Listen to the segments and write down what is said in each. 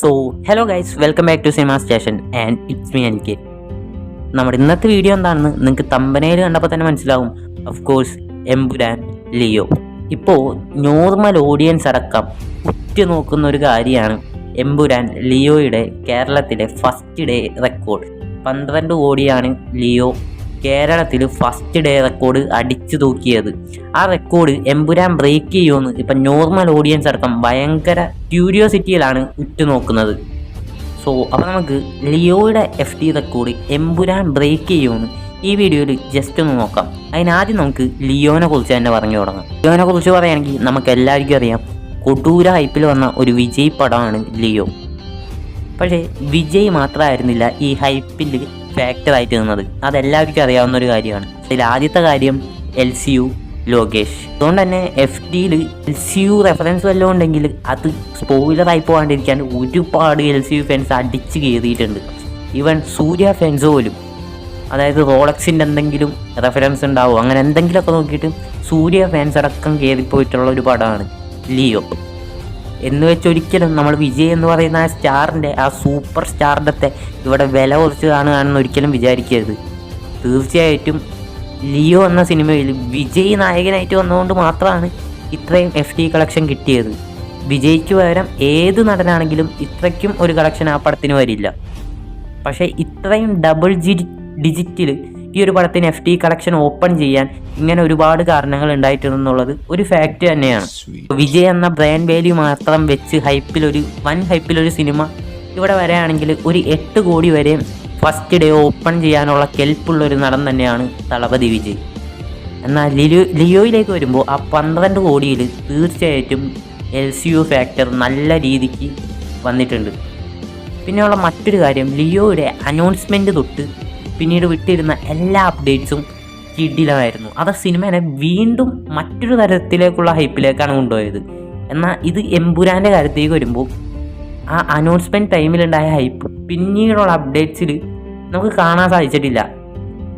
So hello guys welcome back to cinema station and it's me N K നമ്മുടെ ഇന്നത്തെ video എന്താണെന്ന് നിങ്ങൾക്ക് തമ്പനയിൽ കണ്ടപ്പോൾ തന്നെ മനസ്സിലാവും. ഓഫ് കോഴ്സ് എംപുരാൻ ലിയോ ഇപ്പോൾ നോർമൽ ഓഡിയൻസ് അടക്കം ഉറ്റുനോക്കുന്ന ഒരു കാര്യമാണ് എംപുരാൻ ലിയോയുടെ കേരളത്തിലെ ഫസ്റ്റ് ഡേ റെക്കോർഡ് പന്ത്രണ്ട് കോടിയാണ് ലിയോ കേരളത്തിൽ ഫസ്റ്റ് ഡേ റെക്കോർഡ് അടിച്ചു തൂക്കിയത്. ആ റെക്കോർഡ് എംപുരാൻ ബ്രേക്ക് ചെയ്യുമെന്ന് ഇപ്പം നോർമൽ ഓഡിയൻസ് അടക്കം ഭയങ്കര ക്യൂരിയോസിറ്റിയിലാണ് ഉറ്റുനോക്കുന്നത്. സോ അപ്പോൾ നമുക്ക് ലിയോയുടെ F T record Empuraan break ചെയ്യുമെന്ന് ഈ വീഡിയോയിൽ ജസ്റ്റ് ഒന്ന് നോക്കാം. അതിനാദ്യം നമുക്ക് ലിയോനെ കുറിച്ച് തന്നെ പറഞ്ഞു തുടങ്ങാം. ലിയോനെ കുറിച്ച് പറയുകയാണെങ്കിൽ നമുക്ക് എല്ലാവർക്കും അറിയാം കൊടൂര ഹൈപ്പിൽ വന്ന ഒരു വിജയ് പടമാണ് ലിയോ. പക്ഷേ വിജയ് മാത്രമായിരുന്നില്ല ഈ ഹൈപ്പിൽ ഫാക്ടറായിട്ട് നിന്നത്. അതെല്ലാവർക്കും അറിയാവുന്ന ഒരു കാര്യമാണ്. അതിൽ ആദ്യത്തെ കാര്യം എൽ സി യു ലോകേഷ്. അതുകൊണ്ട് തന്നെ എഫ് ഡിയിൽ എൽ സി യു റെഫറൻസ് വല്ലതും ഉണ്ടെങ്കിൽ അത് സ്പോയിലറായി പോകാണ്ടിരിക്കാൻ ഒരുപാട് എൽ സി യു ഫാൻസ് അടിച്ച് കയറിയിട്ടുണ്ട് ഈവൻ സൂര്യ ഫാൻസ് പോലും. അതായത് റോളക്സിന്റെ എന്തെങ്കിലും റെഫറൻസ് ഉണ്ടാവും? അങ്ങനെ എന്തെങ്കിലുമൊക്കെ നോക്കിയിട്ട് സൂര്യ ഫാൻസ് അടക്കം കയറിപ്പോയിട്ടുള്ള ഒരു പടമാണ് ലിയോ. എന്ന് വെച്ച് ഒരിക്കലും നമ്മൾ വിജയ് എന്ന് പറയുന്ന ആ സ്റ്റാറിന്റെ ആ സൂപ്പർ സ്റ്റാറിന്റെ ഇവിടെ വില കുറച്ച് കാണുകയാണെന്ന് ഒരിക്കലും വിചാരിക്കരുത്. തീർച്ചയായിട്ടും ലിയോ എന്ന സിനിമയിൽ വിജയ് നായകനായിട്ട് വന്നതുകൊണ്ട് മാത്രമാണ് ഇത്രയും എഫ് ടി കളക്ഷൻ കിട്ടിയത്. വിജയ്ക്ക് പകരം ഏത് നടനാണെങ്കിലും ഇത്രയ്ക്കും ഒരു കളക്ഷൻ ആ പടത്തിന് വരില്ല. പക്ഷേ ഇത്രയും ഡബിൾ ജി ഡിജിറ്റിൽ ഈ ഒരു പടത്തിന് എഫ് ടി കളക്ഷൻ ഓപ്പൺ ചെയ്യാൻ ഇങ്ങനെ ഒരുപാട് കാരണങ്ങൾ ഉണ്ടായിട്ടുണ്ടെന്നുള്ളത് ഒരു ഫാക്റ്റ് തന്നെയാണ്. വിജയ് എന്ന ബ്രാൻഡ് വാല്യൂ മാത്രം വെച്ച് ഹൈപ്പിൽ ഹൈപ്പിലൊരു വൻ ഹൈപ്പിലൊരു സിനിമ ഇവിടെ വരാണെങ്കിൽ ഒരു എട്ട് കോടി വരെ ഫസ്റ്റ് ഡേ ഓപ്പൺ ചെയ്യാനുള്ള കെൽപ്പുള്ള ഒരു നടൻ തന്നെയാണ് തളപതി വിജയ്. എന്നാൽ ലിയോ ലിയോയിലേക്ക് വരുമ്പോൾ ആ പന്ത്രണ്ട് കോടിയിൽ തീർച്ചയായിട്ടും എൽ സി യു ഫാക്ടർ നല്ല രീതിക്ക് വന്നിട്ടുണ്ട്. പിന്നെയുള്ള മറ്റൊരു കാര്യം ലിയോയുടെ അനൗൺസ്മെന്റ് തൊട്ട് പിന്നീട് വിട്ടിരുന്ന എല്ലാ അപ്ഡേറ്റ്സും കിടിലമായിരുന്നു. അത് സിനിമേനെ വീണ്ടും മറ്റൊരു തരത്തിലേക്കുള്ള ഹൈപ്പിലേക്കാണ് കൊണ്ടുപോയത്. എന്നാൽ ഇത് എമ്പുരാന്റെ കാര്യത്തേക്ക് വരുമ്പോൾ ആ അനൗൺസ്മെന്റ് ടൈമിലുണ്ടായ ഹൈപ്പ് പിന്നീടുള്ള അപ്ഡേറ്റ്സിൽ നമുക്ക് കാണാൻ സാധിച്ചിട്ടില്ല.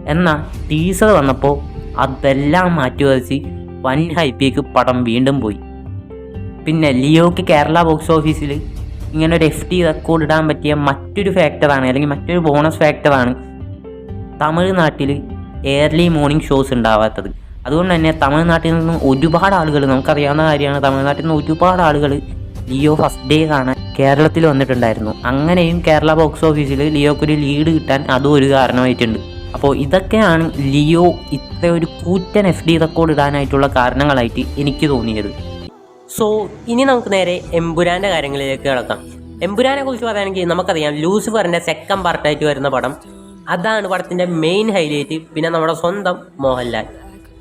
എന്നാൽ ടീസർ വന്നപ്പോൾ അതെല്ലാം മാറ്റിവരച്ച് വൻ ഹൈപ്പിലേക്ക് പടം വീണ്ടും പോയി. പിന്നെ ലിയോക്ക് കേരള ബോക്സ് ഓഫീസിൽ ഇങ്ങനെ ഒരു എഫ് ടി റെക്കോർഡ് ഇടാൻ പറ്റിയ മറ്റൊരു ഫാക്ടറാണ് അല്ലെങ്കിൽ മറ്റൊരു ബോണസ് ഫാക്ടറാണ് തമിഴ്നാട്ടിൽ എയർലി മോർണിംഗ് ഷോസ് ഉണ്ടാവാത്തത്. അതുകൊണ്ട് തന്നെ തമിഴ്നാട്ടിൽ നിന്ന് ഒരുപാട് ആളുകൾ നമുക്കറിയാവുന്ന കാര്യമാണ് തമിഴ്നാട്ടിൽ നിന്ന് ഒരുപാട് ആളുകൾ ലിയോ ഫസ്റ്റ് ഡേ കാണാൻ കേരളത്തിൽ വന്നിട്ടുണ്ടായിരുന്നു. അങ്ങനെയും കേരള ബോക്സ് ഓഫീസിൽ ലിയോക്കൊരു ലീഡ് കിട്ടാൻ അതും ഒരു കാരണമായിട്ടുണ്ട്. അപ്പോൾ ഇതൊക്കെയാണ് ലിയോ ഇത്ര ഒരു കൂറ്റൻ എഫ് ഡി റെക്കോർഡ് ഇടാനായിട്ടുള്ള കാരണങ്ങളായിട്ട് എനിക്ക് തോന്നിയത്. സോ ഇനി നമുക്ക് നേരെ എമ്പുരാന്റെ കാര്യങ്ങളിലേക്ക് കിടക്കാം. എമ്പുരാനെ കുറിച്ച് പറയുകയാണെങ്കിൽ നമുക്കറിയാം ലൂസിഫറിന്റെ സെക്കൻഡ് പാർട്ടായിട്ട് വരുന്ന പടം അതാണ് പടത്തിന്റെ മെയിൻ ഹൈലൈറ്റ് പിന്നെ നമ്മുടെ സ്വന്തം മോഹൻലാൽ.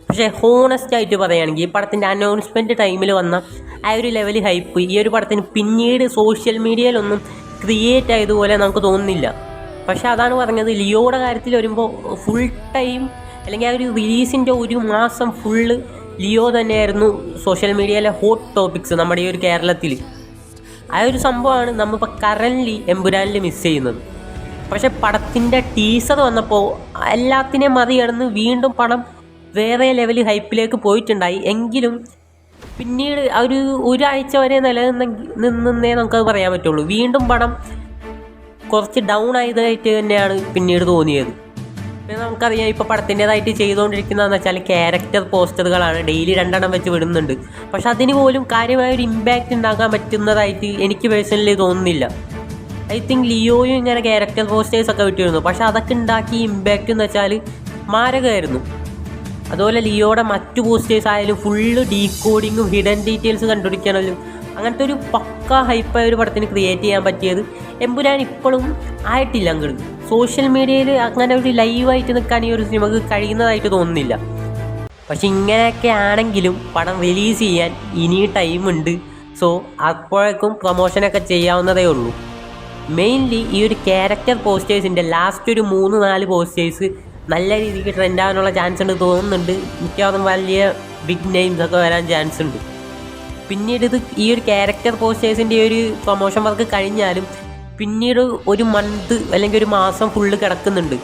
പക്ഷേ ഹോണസ്റ്റ് ആയിട്ട് പറയുകയാണെങ്കിൽ ഈ പടത്തിന്റെ അനൗൺസ്മെന്റ് ടൈമിൽ വന്ന ആ ഒരു ലെവൽ ഹൈപ്പ് ഈ ഒരു പടത്തിന് പിന്നീട് സോഷ്യൽ മീഡിയയിലൊന്നും ക്രിയേറ്റ് ആയതുപോലെ നമുക്ക് തോന്നുന്നില്ല. പക്ഷേ അതാണ് പറഞ്ഞത് ലിയോയുടെ കാര്യത്തിൽ വരുമ്പോൾ ഫുൾ ടൈം അല്ലെങ്കിൽ ആ ഒരു റിലീസിന്റെ ഒരു മാസം ഫുള്ള് ലിയോ തന്നെയായിരുന്നു സോഷ്യൽ മീഡിയയിലെ ഹോട്ട് ടോപ്പിക്സ് നമ്മുടെ ഈ ഒരു കേരളത്തിൽ. ആ ഒരു സംഭവമാണ് നമ്മളിപ്പോൾ കറന്റ്ലി എമ്പുരാനിൽ മിസ് ചെയ്യുന്നത്. പക്ഷെ പടത്തിന്റെ ടീസർ വന്നപ്പോൾ എല്ലാത്തിനെയും മറികടന്ന് വീണ്ടും പടം വേറെ ലെവൽ ഹൈപ്പിലേക്ക് പോയിട്ടുണ്ടായി. എങ്കിലും പിന്നീട് ഒരു ഒരാഴ്ച വരെ നിലനിന്ന നിന്നേ നമുക്കത് പറയാൻ പറ്റുള്ളൂ. വീണ്ടും പടം കുറച്ച് ഡൗൺ ആയതായിട്ട് തന്നെയാണ് പിന്നീട് തോന്നിയത്. പിന്നെ നമുക്കറിയാം ഇപ്പോൾ പടത്തിന്റെതായിട്ട് ചെയ്തുകൊണ്ടിരിക്കുന്നതെന്ന് വെച്ചാൽ ക്യാരക്ടർ പോസ്റ്ററുകളാണ് ഡെയിലി രണ്ടെണ്ണം വെച്ച് വിടുന്നുണ്ട്. പക്ഷെ അതിന് പോലും കാര്യമായ ഒരു ഇമ്പാക്റ്റ് ഉണ്ടാക്കാൻ പറ്റുന്നതായിട്ട് എനിക്ക് പേഴ്സണലി തോന്നുന്നില്ല. ഐ തിങ്ക് ലിയോയും ഇങ്ങനെ ക്യാരക്ടർ പോസ്റ്റേഴ്സ് ഒക്കെ വിട്ടിരുന്നു. പക്ഷെ അതൊക്കെ ഉണ്ടാക്കി ഇമ്പാക്റ്റ് എന്ന് വെച്ചാൽ മാരകമായിരുന്നു. അതുപോലെ ലിയോയുടെ മറ്റു പോസ്റ്റേഴ്സ് ആയാലും ഫുള്ള് ഡീകോഡിങ്ങും ഹിഡൻ ഡീറ്റെയിൽസ് കണ്ടുപിടിക്കണമല്ലോ അങ്ങനത്തെ ഒരു പക്ക ഹൈപ്പായ ഒരു പടത്തിന് ക്രിയേറ്റ് ചെയ്യാൻ പറ്റിയത് എമ്പുരാൻ ഇപ്പോഴും ആയിട്ടില്ല അങ്ങോട്ട്. സോഷ്യൽ മീഡിയയിൽ അങ്ങനെ ഒരു ലൈവായിട്ട് നിൽക്കാൻ ഈ ഒരു സിനിമക്ക് കഴിയുന്നതായിട്ട് തോന്നുന്നില്ല. പക്ഷെ ഇങ്ങനെയൊക്കെ ആണെങ്കിലും പടം റിലീസ് ചെയ്യാൻ ഇനി ടൈമുണ്ട് സോ അപ്പോഴേക്കും പ്രൊമോഷനൊക്കെ ചെയ്യാവുന്നതേ ഉള്ളൂ. മെയിൻലി ഈ ഒരു ക്യാരക്ടർ പോസ്റ്റേഴ്സിന്റെ ലാസ്റ്റ് ഒരു മൂന്ന് നാല് പോസ്റ്റേഴ്സ് നല്ല രീതിക്ക് ട്രെൻഡ് ആവാനുള്ള ചാൻസ് ഉണ്ട് തോന്നുന്നുണ്ട്. മിക്കവാറും വലിയ ബിഗ് നെയിംസ് ഒക്കെ വരാൻ ചാൻസ് ഉണ്ട്. പിന്നീട് ഇത് ഈ ഒരു ക്യാരക്ടർ പോസ്റ്റേഴ്സിന്റെ ഒരു പ്രൊമോഷൻ വർക്ക് കഴിഞ്ഞാലും പിന്നീട് ഒരു മന്ത് അല്ലെങ്കിൽ ഒരു മാസം ഫുള്ള് കിടക്കുന്നുണ്ട്.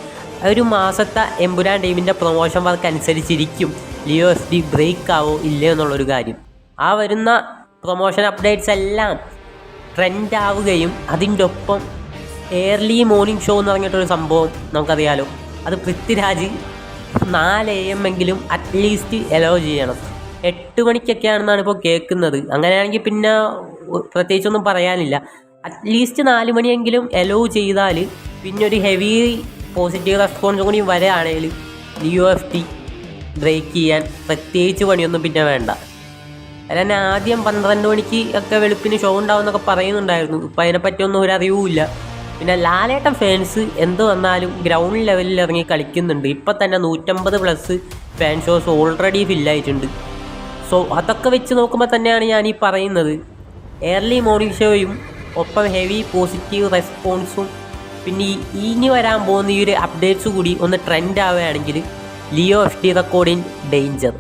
ആ ഒരു മാസത്തെ എമ്പുരാൻ ടീമിന്റെ പ്രൊമോഷൻ വർക്ക് അനുസരിച്ചിരിക്കും. ലിയോ എസ് ഡി ബ്രേക്ക് ആവോ ഇല്ലയോ എന്നുള്ളൊരു കാര്യം. ആ വരുന്ന പ്രൊമോഷൻ അപ്ഡേറ്റ്സ് എല്ലാം ട്രെൻഡ് ആവുകയും അതിന്റെ ഒപ്പം എയർലി മോർണിംഗ് ഷോ എന്ന് പറഞ്ഞിട്ടൊരു സംഭവം നമുക്കറിയാലോ. അത് പൃഥ്വിരാജ് നാല് എ എം എങ്കിലും അറ്റ്ലീസ്റ്റ് എലോ ചെയ്യണം. എട്ട് മണിക്കൊക്കെയാണെന്നാണ് ഇപ്പോൾ കേൾക്കുന്നത്. അങ്ങനെയാണെങ്കിൽ പിന്നെ പ്രത്യേകിച്ചൊന്നും പറയാനില്ല. അറ്റ്ലീസ്റ്റ് നാല് മണിയെങ്കിലും എലോ ചെയ്താൽ പിന്നെ ഒരു ഹെവി പോസിറ്റീവ് റെസ്പോൺസ് കൂടി വരികയാണെങ്കിൽ ലിയോ എഫ് ടി ബ്രേക്ക് ചെയ്യാൻ പ്രത്യേകിച്ച് പണിയൊന്നും പിന്നെ വേണ്ട. അല്ല ആദ്യം പന്ത്രണ്ട് മണിക്ക് ഒക്കെ വെളുപ്പിന് ഷോ ഉണ്ടാവും എന്നൊക്കെ പറയുന്നുണ്ടായിരുന്നു. ഇപ്പം അതിനെപ്പറ്റിയൊന്നും ഒരു അറിവുമില്ല. പിന്നെ ലാലേട്ടൻ ഫാൻസ് എന്ത് വന്നാലും ഗ്രൗണ്ട് ലെവലിൽ ഇറങ്ങി കളിക്കുന്നുണ്ട്. ഇപ്പം തന്നെ നൂറ്റമ്പത് പ്ലസ് ഫാൻ ഷോസ് ഓൾറെഡി ഫില്ലായിട്ടുണ്ട് സോ അതൊക്കെ വെച്ച് നോക്കുമ്പോൾ തന്നെയാണ് ഞാൻ ഈ പറയുന്നത്. ഏർലി മോർണിംഗ് ഷോയും ഒപ്പം ഹെവി പോസിറ്റീവ് റെസ്പോൺസും പിന്നെ ഇനി വരാൻ പോകുന്ന ഈ ഒരു അപ്ഡേറ്റ്സ് കൂടി ഒന്ന് ട്രെൻഡ് ആവുകയാണെങ്കിൽ ലിയോ എഫ് ടി റെക്കോർഡിൻ ഡേഞ്ചർ